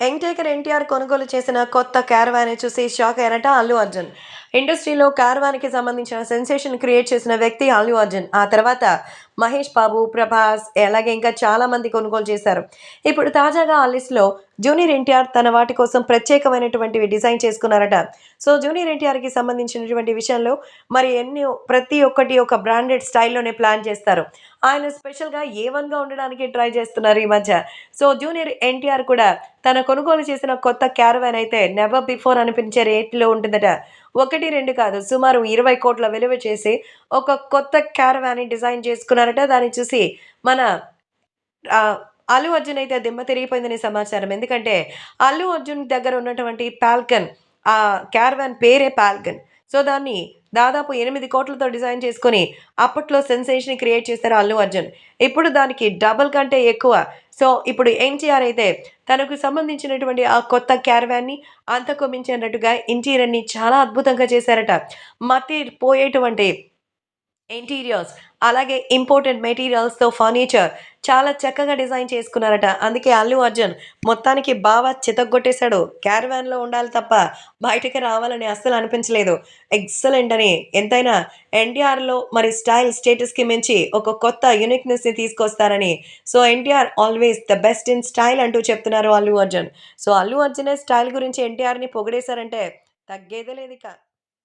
Young NTR కొనుగోలు చేసిన కొత్త క్యారవాన్ చూసి షాక్ అయ్యారట అల్లు అర్జున్. ఇండస్ట్రీలో కార్వానికి సంబంధించిన సెన్సేషన్ క్రియేట్ చేసిన వ్యక్తి అల్లు అర్జున్. ఆ తర్వాత మహేష్ బాబు ప్రభాస్ అలాగే ఇంకా చాలా మంది కొనుగోలు చేశారు. ఇప్పుడు తాజాగా ఆ లిస్ట్లో జూనియర్ ఎన్టీఆర్ తన వాటి కోసం ప్రత్యేకమైనటువంటివి డిజైన్ చేసుకున్నారట. సో జూనియర్ ఎన్టీఆర్కి సంబంధించినటువంటి విషయంలో మరి ఎన్ని ప్రతి ఒక్కటి ఒక బ్రాండెడ్ స్టైల్లోనే ప్లాన్ చేస్తారు. ఆయన స్పెషల్గా ఏ వన్గా ఉండడానికి ట్రై చేస్తున్నారు ఈ మధ్య. సో జూనియర్ ఎన్టీఆర్ కూడా తన కొనుగోలు చేసిన కొత్త క్యారవాన్ అయితే నెవర్ బిఫోర్ అనిపించే రేట్లో ఉంటుందట. ఒకటి రెండు కాదు సుమారు ఇరవై కోట్ల విలువ చేసి ఒక కొత్త క్యారవాన్ని డిజైన్ చేసుకున్నారట. దాన్ని చూసి మన అల్లు అర్జున్ అయితే దిమ్మ తిరిగిపోయిందని సమాచారం. ఎందుకంటే అల్లు అర్జున్ దగ్గర ఉన్నటువంటి పాల్కన్ ఆ క్యారవాన్ పేరే పాల్కన్. సో దాన్ని దాదాపు ఎనిమిది కోట్లతో డిజైన్ చేసుకొని అప్పట్లో సెన్సేషన్ క్రియేట్ చేశారు అల్లు అర్జున్. ఇప్పుడు దానికి డబుల్ కంటే ఎక్కువ. సో ఇప్పుడు ఎన్టీఆర్ అయితే తనకు సంబంధించినటువంటి ఆ కొత్త క్యారవాన్ని అంతకు మించినట్టుగా ఇంటీరియర్ని చాలా అద్భుతంగా చేశారట. మతి పోయేటువంటి ఇంటీరియర్స్ అలాగే ఇంపార్టెంట్ మెటీరియల్స్తో ఫర్నిచర్ చాలా చక్కగా డిజైన్ చేసుకున్నారట. అందుకే అల్లు అర్జున్ మొత్తానికి బాగా చితగొట్టేశాడు క్యారవాన్లో ఉండాలి తప్ప బయటకి రావాలని అస్సలు అనిపించలేదు. ఎక్సలెంట్ అని. ఎంతైనా ఎన్టీఆర్లో మరి స్టైల్ స్టేటస్కి మించి ఒక కొత్త యూనిక్నెస్ని తీసుకొస్తారని. So NTR always the best in style అంటూ చెప్తున్నారు అల్లు అర్జున్. సో అల్లు అర్జునే స్టైల్ గురించి ఎన్టీఆర్ని పొగిడేశారంటే తగ్గేదే లేదు ఇక